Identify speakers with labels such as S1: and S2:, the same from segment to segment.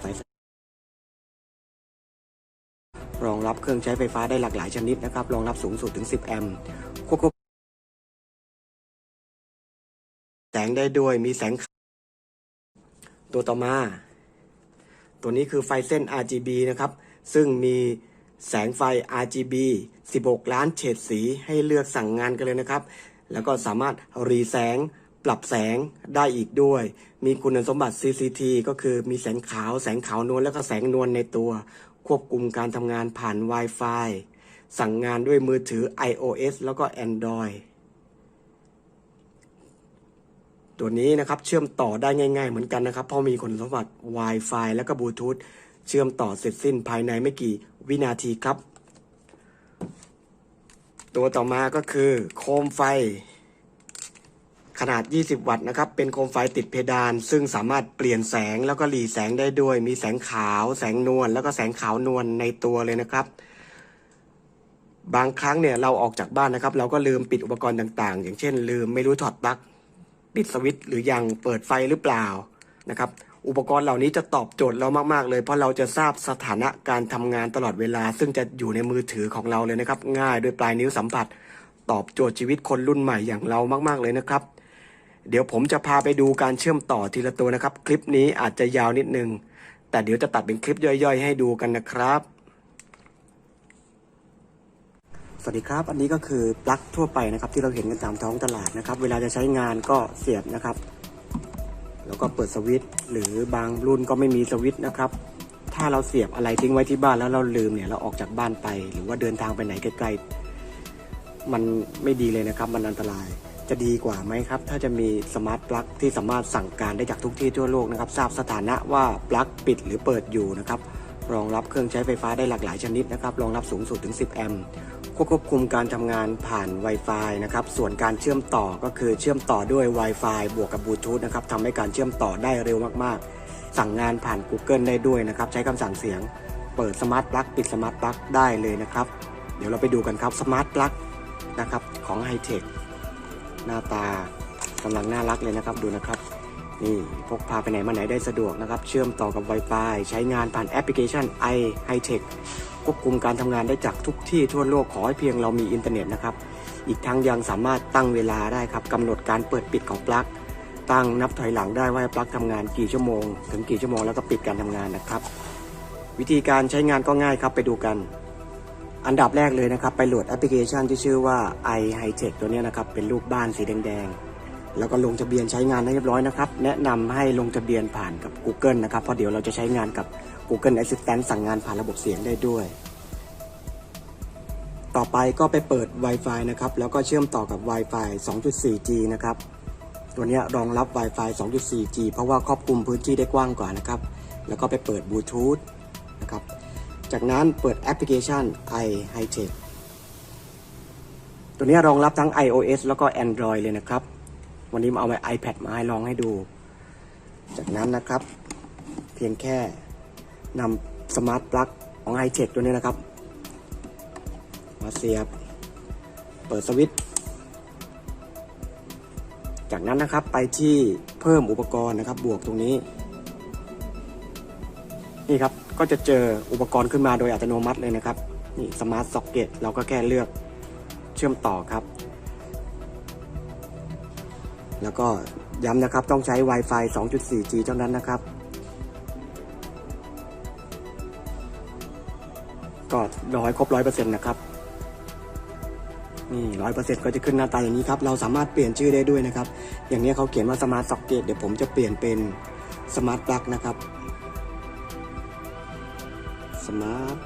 S1: ไฟรองรับเครื่องใช้ไฟฟ้าได้หลากหลายชนิดนะครับ รองรับสูงสุดถึง 10 แอมป์ควบคุมแสงได้ด้วยมีแสง ตัวต่อมา ตัวนี้คือไฟเส้น RGB นะครับ ซึ่งมีแสงไฟ RGB 16 ล้านเฉดสีให้เลือกสั่งงานกันเลยนะครับ แล้วก็สามารถรีแสง ปรับแสงได้อีกด้วย มีคุณสมบัติ CCT ก็คือมีแสงขาว แสงขาวนวลแล้วก็แสงนวลในตัว ควบคุมการทำงานผ่าน Wi-Fi สั่งงานด้วยมือถือ iOS แล้วก็ Android ตัวนี้นะครับเชื่อมต่อได้ง่าย ๆ เหมือนกันนะครับเพราะมีคุณสมบัติ Wi-Fi แล้วก็บลูทูธเชื่อมต่อเสร็จสิ้นภายในไม่กี่วินาทีครับ ตัวต่อมาก็คือโคมไฟ ขนาด 20 วัตต์นะครับ เป็นโคมไฟติดเพดาน ซึ่งสามารถเปลี่ยนแสงแล้วก็หลีแสงได้ด้วย มีแสงขาว แสงนวล แล้วก็แสงขาวนวลในตัวเลยนะครับ บางครั้งเนี่ยเราออกจากบ้านนะครับ เราก็ลืมปิดอุปกรณ์ต่างๆ อย่างเช่น ลืมไม่รู้ถอดปลั๊ก ปิดสวิตช์หรือยัง เปิดไฟหรือเปล่านะครับ อุปกรณ์เหล่านี้จะตอบโจทย์เรามากๆ เลย เพราะเราจะทราบสถานะการทำงานตลอดเวลา ซึ่งจะอยู่ในมือถือของเราเลยนะครับ ง่ายโดยปลายนิ้วสัมผัส ตอบโจทย์ชีวิตคนรุ่นใหม่อย่างเรามาก ๆเลยนะครับ เดี๋ยวผมจะพาไปดูการเชื่อมต่อทีละตัวนะครับ คลิปนี้อาจจะยาวนิดนึง แต่เดี๋ยวจะตัดเป็นคลิปย่อยๆ ให้ดูกันนะครับ สวัสดีครับ อันนี้ก็คือปลั๊กทั่วไปนะครับ ที่เราเห็นกันตามท้องตลาดนะครับ เวลาจะใช้งานก็เสียบนะครับ แล้วก็เปิดสวิตช์หรือบางรุ่นก็ไม่มีสวิตช์นะครับ ถ้าเราเสียบอะไรทิ้งไว้ที่บ้านแล้วเราลืมเนี่ยเราออกจากบ้านไป หรือว่าเดินทางไปไหนไกลๆมันไม่ดีเลยนะครับ มันอันตราย จะดีกว่าไหมครับ ถ้าจะมีสมาร์ทปลั๊กที่สามารถสั่งการได้จากทุกที่ทั่วโลกนะครับ ทราบสถานะว่าปลั๊กปิดหรือเปิดอยู่นะครับ รองรับเครื่องใช้ไฟฟ้าได้หลากหลายชนิดนะครับ รองรับสูงสุดถึง 10 แอมป์ควบคุมการทำงานผ่าน Wi-Fi นะครับ ส่วนการเชื่อมต่อก็คือเชื่อมต่อด้วย Wi-Fi บวกกับบลูทูธนะครับทำให้การเชื่อมต่อได้เร็วมากๆ สั่งงานผ่าน Google ได้ด้วยนะครับ ใช้คำสั่งเสียง เปิดสมาร์ทปลั๊กปิดสมาร์ทปลั๊กได้เลยนะครับ เดี๋ยวเราไปดูกันครับสมาร์ทปลั๊กนะครับของ h i t e c h หน้าตากำลังน่ารักเลยนะครับดูนะครับนี่พกพาไปไหนมาไหนได้สะดวกนะครับ เชื่อมต่อกับ Wi-Fi ใช้งานผ่านแอปพลิเคชัน i High-Tech ควบคุมการทำงานได้จากทุกที่ทั่วโลกขอให้เพียงเรามีอินเทอร์เน็ตนะครับ อีกทั้งยังสามารถตั้งเวลาได้ครับกำหนดการเปิดปิดของปลั๊กตั้งนับถอยหลังได้ว่าปลั๊กทำงานกี่ชั่วโมง ถึงกี่ชั่วโมงแล้วก็ปิดการทำงานนะครับ วิธีการใช้งานก็ง่ายครับไปดูกัน อันดับแรกเลยนะครับ ไปโหลดแอปพลิเคชันที่ชื่อว่า i Hi Tech ตัวนี้นะครับ เป็นรูปบ้านสีแดงๆ แล้วก็ลงทะเบียนใช้งานให้เรียบร้อยนะครับ แนะนำให้ลงทะเบียนผ่านกับ Google นะครับ เพราะเดี๋ยวเราจะใช้งานกับ Google Assistant สั่งงานผ่านระบบเสียงได้ด้วย ต่อไปก็ไปเปิด Wi-Fi นะครับ แล้วก็เชื่อมต่อกับ Wi-Fi 2.4G นะครับ ตัวนี้รองรับ Wi-Fi 2.4G เพราะว่าครอบคลุมพื้นที่ได้กว้างกว่านะครับ แล้วก็ไปเปิดบลูทูธนะครับ จากนั้นเปิดแอปพลิเคชัน i High-Tech ตัวนี้รองรับทั้ง iOS แล้วก็ Android เลยนะครับ วันนี้มาเอาไ iPad มาให้ลองให้ดู จากนั้นนะครับ เพียงแค่นำสมาร์ทปลั๊กของ High-Tech ตัวนี้นะครับ มาเสียบ เปิดสวิตช์จากนั้นนะครับไปที่เพิ่มอุปกรณ์นะครับ บวกตรงนี้ นี่ครับ ก็จะเจออุปกรณ์ขึ้นมาโดยอัตโนมัติเลยนะครับ นี่สมาร์ทซ็อกเก็ตเราก็แค่เลือกเชื่อมต่อครับ แล้วก็ย้ำนะครับต้องใช้ Wi-Fi 2.4G เท่านั้นนะครับ ก็รอให้ครบร้อยเปอร์เซ็นต์นะครับ นี่ร้อยเปอร์เซ็นต์ก็จะขึ้นหน้าตาอย่างนี้ครับ เราสามารถเปลี่ยนชื่อได้ด้วยนะครับ อย่างนี้เขาเขียนว่าสมาร์ทซ็อกเก็ตเดี๋ยวผมจะเปลี่ยนเป็นสมาร์ทปลั๊กนะครับ สมาร์ท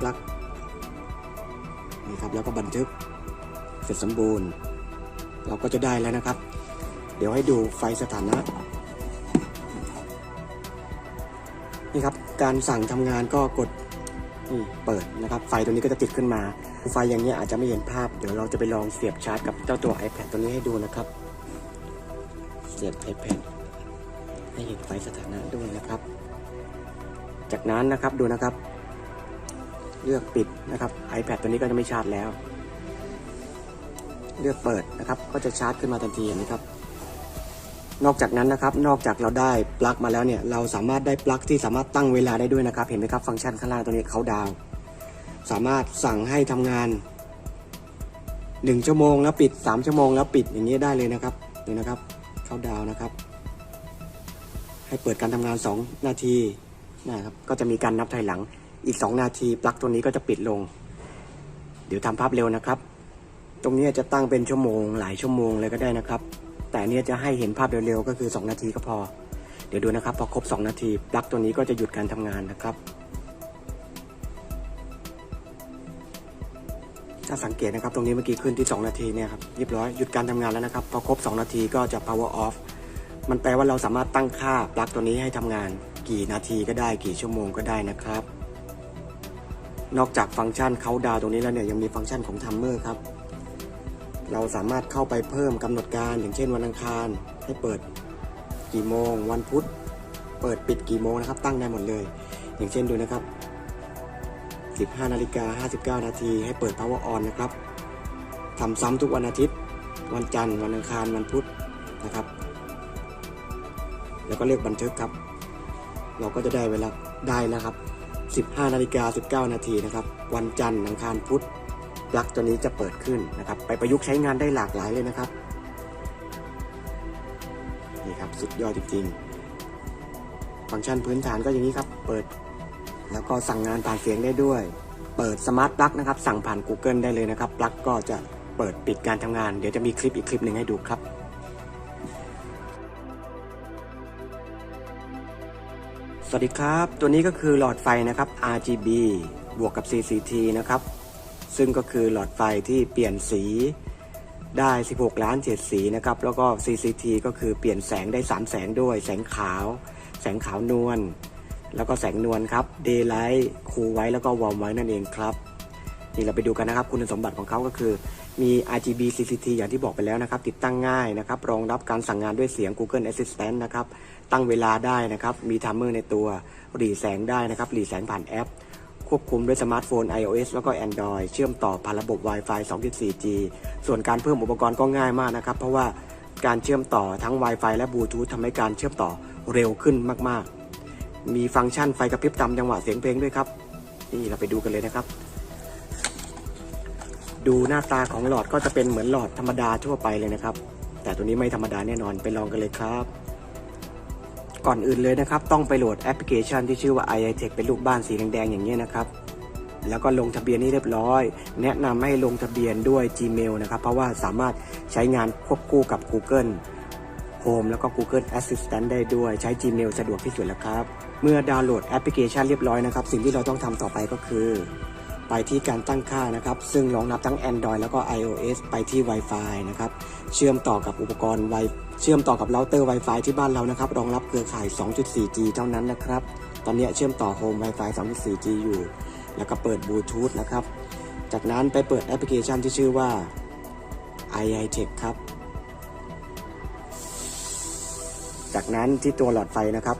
S1: ปลั๊กนี่ครับแล้วก็บันทึกเสร็จสมบูรณ์ เราก็จะได้แล้วนะครับ เดี๋ยวให้ดูไฟสถานะนี่ครับการสั่งทำงานก็กดเปิดนะครับ ไฟตัวนี้ก็จะติดขึ้นมา ไฟอย่างนี้อาจจะไม่เห็นภาพ เดี๋ยวเราจะไปลองเสียบชาร์จกับเจ้าตัว iPad ตัวนี้ให้ดูนะครับ เสียบ iPad ให้เห็นไฟสถานะด้วยนะครับ จากนั้นนะครับดูนะครับ เลือกปิดนะครับ iPad ตัวนี้ก็จะไม่ชาร์จแล้ว เลือกเปิดนะครับ ก็จะชาร์จขึ้นมาทันทีเห็นไหมครับ นอกจากนั้นนะครับ นอกจากเราได้ปลั๊กมาแล้วเนี่ย เราสามารถได้ปลั๊กที่สามารถตั้งเวลาได้ด้วยนะครับ เห็นไหมครับ ฟังก์ชันข้างล่างตัวนี้เขาดาว สามารถสั่งให้ทำงาน 1 ชั่วโมงแล้วปิด 3 ชั่วโมงแล้วปิดอย่างนี้ได้เลยนะครับนี่นะครับเขาดาวนะครับ ให้เปิดการทำงาน 2 นาที นะครับก็จะมีการนับถอยหลังอีก 2 นาทีปลั๊กตัวนี้ก็จะปิดลง เดี๋ยวทำภาพเร็วนะครับ ตรงนี้จะตั้งเป็นชั่วโมง หลายชั่วโมงเลยก็ได้นะครับ แต่เนี้ยจะให้เห็นภาพเร็วๆก็คือ 2 นาทีก็พอ เดี๋ยวดูนะครับ พอครบ 2 นาทีปลั๊กตัวนี้ก็จะหยุดการทำงานนะครับ ถ้าสังเกตนะครับตรงนี้เมื่อกี้ขึ้นที่ 2 นาทีเนี่ยครับเรียบร้อยหยุดการทำงานแล้วนะครับพอครบ 2 นาทีก็จะ power off มันแปลว่าเราสามารถตั้งค่าปลั๊กตัวนี้ให้ทำงาน กี่นาทีก็ได้กี่ชั่วโมงก็ได้นะครับ นอกจากฟังก์ชันเขาดาวตรงนี้แล้วเนี่ยยังมีฟังก์ชันของทัมเมอร์ครับ เราสามารถเข้าไปเพิ่มกำหนดการอย่างเช่นวันอังคาร ให้เปิดกี่โมง วันพุธเปิดปิดกี่โมงนะครับ ตั้งได้หมดเลย อย่างเช่นดูนะครับ 15นาฬิกา59 นาทีให้เปิด power on นะครับทำซ้ำทุกวันอาทิตย์ วันจันทร์วันอังคารวันพุธนะครับ แล้วก็เลือกบันทึกครับ เราก็จะได้เวลาได้แล้วครับ 15นาฬิกา19 นาทีนะครับ วันจันทร์อังคารพุธปลั๊กตัวนี้จะเปิดขึ้นนะครับ ไปประยุกต์ใช้งานได้หลากหลายเลยนะครับ นี่ครับสุดยอดจริงๆ ฟังก์ชันพื้นฐานก็อย่างนี้ครับ เปิด แล้วก็สั่งงานผ่านเสียงได้ด้วย เปิดสมาร์ทปลั๊กนะครับ สั่งผ่าน Google ได้เลยนะครับ ปลั๊กก็จะเปิดปิดการทำงาน เดี๋ยวจะมีคลิปอีกคลิปหนึ่งให้ดูครับ สวัสดีครับ ตัวนี้ก็คือหลอดไฟนะครับ RGB บวกกับ CCT นะครับ ซึ่งก็คือหลอดไฟที่เปลี่ยนสีได้ 16 ล้านเฉดสีนะครับ แล้วก็ CCT ก็คือเปลี่ยนแสงได้ 3 แสงด้วย แสงขาว แสงขาวนวล แล้วก็แสงนวลครับ Daylight คูไว้แล้วก็วอร์มไว้นั่นเองครับ นี่เราไปดูกันนะครับ คุณสมบัติของเขาก็คือ มี RGB CCT อย่างที่บอกไปแล้วนะครับ ติดตั้งง่ายนะครับ รองรับการสั่งงานด้วยเสียง Google Assistant นะครับ ตั้งเวลาได้นะครับ มีทัมเมอร์ในตัว หลีแสงได้นะครับ หลีแสงผ่านแอป ควบคุมด้วยสมาร์ทโฟน iOS แล้วก็ Android เชื่อมต่อผ่านระบบ Wi-Fi 2.4G ส่วนการเพิ่มอุปกรณ์ก็ง่ายมากนะครับ เพราะว่าการเชื่อมต่อทั้ง Wi-Fi และ Bluetooth ทำให้การเชื่อมต่อเร็วขึ้นมาก ๆ มีฟังก์ชันไฟกระพริบตามจังหวะเสียงเพลงด้วยครับ นี่เราไปดูกันเลยนะครับ ดูหน้าตาของหลอดก็จะเป็นเหมือนหลอดธรรมดาทั่วไปเลยนะครับ แต่ตัวนี้ไม่ธรรมดาแน่นอนไปลองกันเลยครับ ก่อนอื่นเลยนะครับ ต้องไปโหลดแอปพลิเคชันที่ชื่อว่า i i t e c h เป็นรูปบ้านสีแดงๆอย่างนี้นะครับแล้วก็ลงทะเบียนนี่เรียบร้อย แนะนำให้ลงทะเบียนด้วย Gmail นะครับ เพราะว่าสามารถใช้งานควบคู่กับ Google Home แล้วก็ Google Assistant ได้ด้วยใช้ Gmail สะดวกที่สุดแล้วครับ เมื่อดาวน์โหลดแอปพลิเคชันเรียบร้อยนะครับ สิ่งที่เราต้องทำต่อไปก็คือ ไปที่การตั้งค่านะครับ ซึ่งรองรับทั้ง Android แล้วก็ iOS ไปที่ Wi-Fi นะครับ เชื่อมต่อกับอุปกรณ์ Wi เชื่อมต่อกับเราเตอร์ Wi-Fi ที่บ้านเรานะครับ รองรับเครือข่าย 2.4G เท่านั้นนะครับ ตอนนี้เชื่อมต่อ Home Wi-Fi 2.4G อยู่ แล้วก็เปิดบลูทูธนะครับ จากนั้นไปเปิดแอปพลิเคชันที่ชื่อว่า i i t e c h ครับ จากนั้นที่ตัวหลอดไฟนะครับ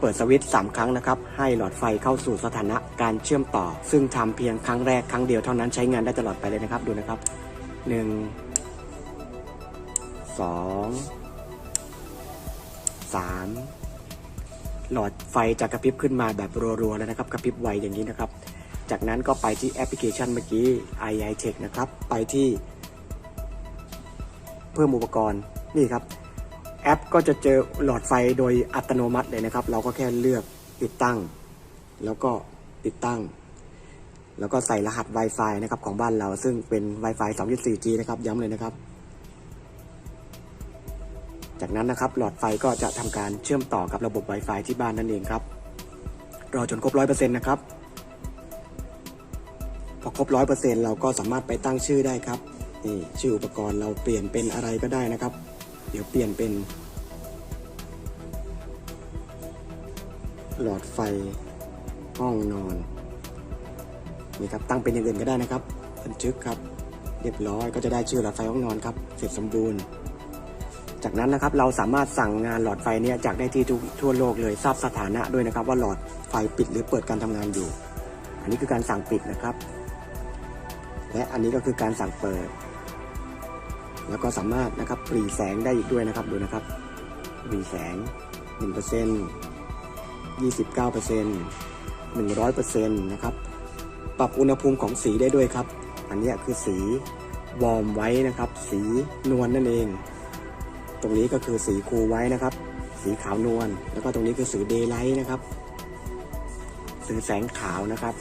S1: เปิดสวิตช์3ครั้งนะครับ ให้หลอดไฟเข้าสู่สถานะการเชื่อมต่อ ซึ่งทำเพียงครั้งแรกครั้งเดียวเท่านั้นใช้งานได้ตลอดไปเลยนะครับ ดูนะครับ 1 2 3 หลอดไฟจะกระพริบขึ้นมาแบบรัวๆแล้วนะครับ กระพริบไวอย่างนี้นะครับ จากนั้นก็ไปที่แอปพลิเคชันเมื่อกี้ i i t e c h นะครับ ไปที่เพิ่มอุปกรณ์นี่ครับ แอปก็จะเจอหลอดไฟโดยอัตโนมัติเลยนะครับ เราก็แค่เลือกติดตั้ง แล้วก็ติดตั้ง แล้วก็ใส่รหัส Wi-Fi นะครับของบ้านเราซึ่งเป็น Wi-Fi 2.4G นะครับย้ำเลยนะครับ จากนั้นนะครับหลอดไฟก็จะทำการเชื่อมต่อกับระบบ Wi-Fi ที่บ้านนั่นเองครับรอจนครบ100%นะครับพอครบ100%เราก็สามารถไปตั้งชื่อได้ครับนี่ชื่ออุปกรณ์เราเปลี่ยนเป็นอะไรก็ได้นะครับ เดี๋ยวเปลี่ยนเป็น หลอดไฟห้องนอนนี่ครับตั้งเป็นอย่างอื่นก็ได้นะครับบันทึกครับ เรียบร้อยก็จะได้ชื่อหลอดไฟห้องนอนครับ เสร็จสมบูรณ์ จากนั้นนะครับเราสามารถสั่งงานหลอดไฟเนี้จากได้ที่ทุกทั่วโลกเลยทราบสถานะด้วยนะครับ ว่าหลอดไฟปิดหรือเปิดการทำงานอยู่ อันนี้คือการสั่งปิดนะครับ และอันนี้ก็คือการสั่งเปิด แล้วก็สามารถนะครับปรีแสงได้อีกด้วยนะครับดูนะครับปรีแสง 1% 29% 100%นะครับปรับอุณหภูมิของสีได้ด้วยครับ อันนี้คือสีวอร์มไว้นะครับ สีนวลนั่นเอง ตรงนี้ก็คือสีคูไว้นะครับ สีขาวนวลแล้วก็ตรงนี้คือสีเดย์ไลท์นะครับสีแสงขาวนะครับ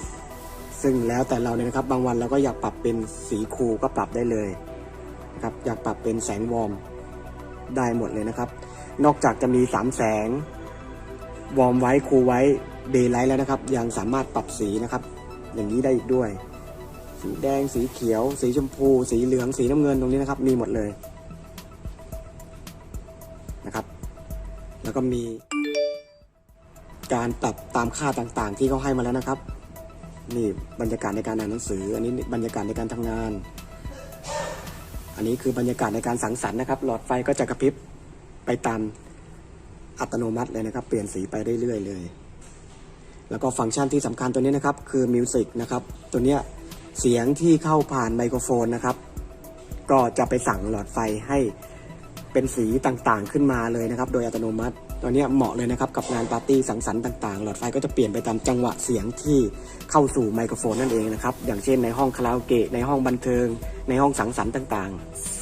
S1: ซึ่งแล้วแต่เราเนี่ยนะครับ บางวันเราก็อยากปรับเป็นสีคูก็ปรับได้เลย นะครับอยากปรับเป็นแสงวอร์มได้หมดเลยนะครับ นอกจากจะมีสามแสง วอร์มไว้คูลไว้เดย์ไลท์แล้วนะครับ ยังสามารถปรับสีนะครับ อย่างนี้ได้อีกด้วย สีแดงสีเขียว สีชมพู สีเหลืองสีน้ำเงินตรงนี้นะครับ มีหมดเลยนะครับ แล้วก็มีการปรับตามค่าต่างๆ ที่เขาให้มาแล้วนะครับ นี่บรรยากาศในการอ่านหนังสือ อันนี้บรรยากาศในการทำงาน อันนี้คือบรรยากาศในการสังสรรค์นะครับ หลอดไฟก็จะกระพริบไปตามอัตโนมัติเลยนะครับ เปลี่ยนสีไปเรื่อยๆเลย แล้วก็ฟังก์ชันที่สำคัญตัวนี้นะครับ คือมิวสิกนะครับ ตัวเนี้ยเสียงที่เข้าผ่านไมโครโฟนนะครับ ก็จะไปสั่งหลอดไฟให้เป็นสีต่างๆขึ้นมาเลยนะครับ โดยอัตโนมัติ ตัวนี้เหมาะเลยนะครับกับงานปาร์ตี้สังสรรค์ต่างๆ หลอดไฟก็จะเปลี่ยนไปตามจังหวะเสียงที่เข้าสู่ไมโครโฟนนั่นเองนะครับอย่างเช่นในห้องคาราโอเกะในห้องบันเทิง ในห้องสังสรรค์ต่างๆ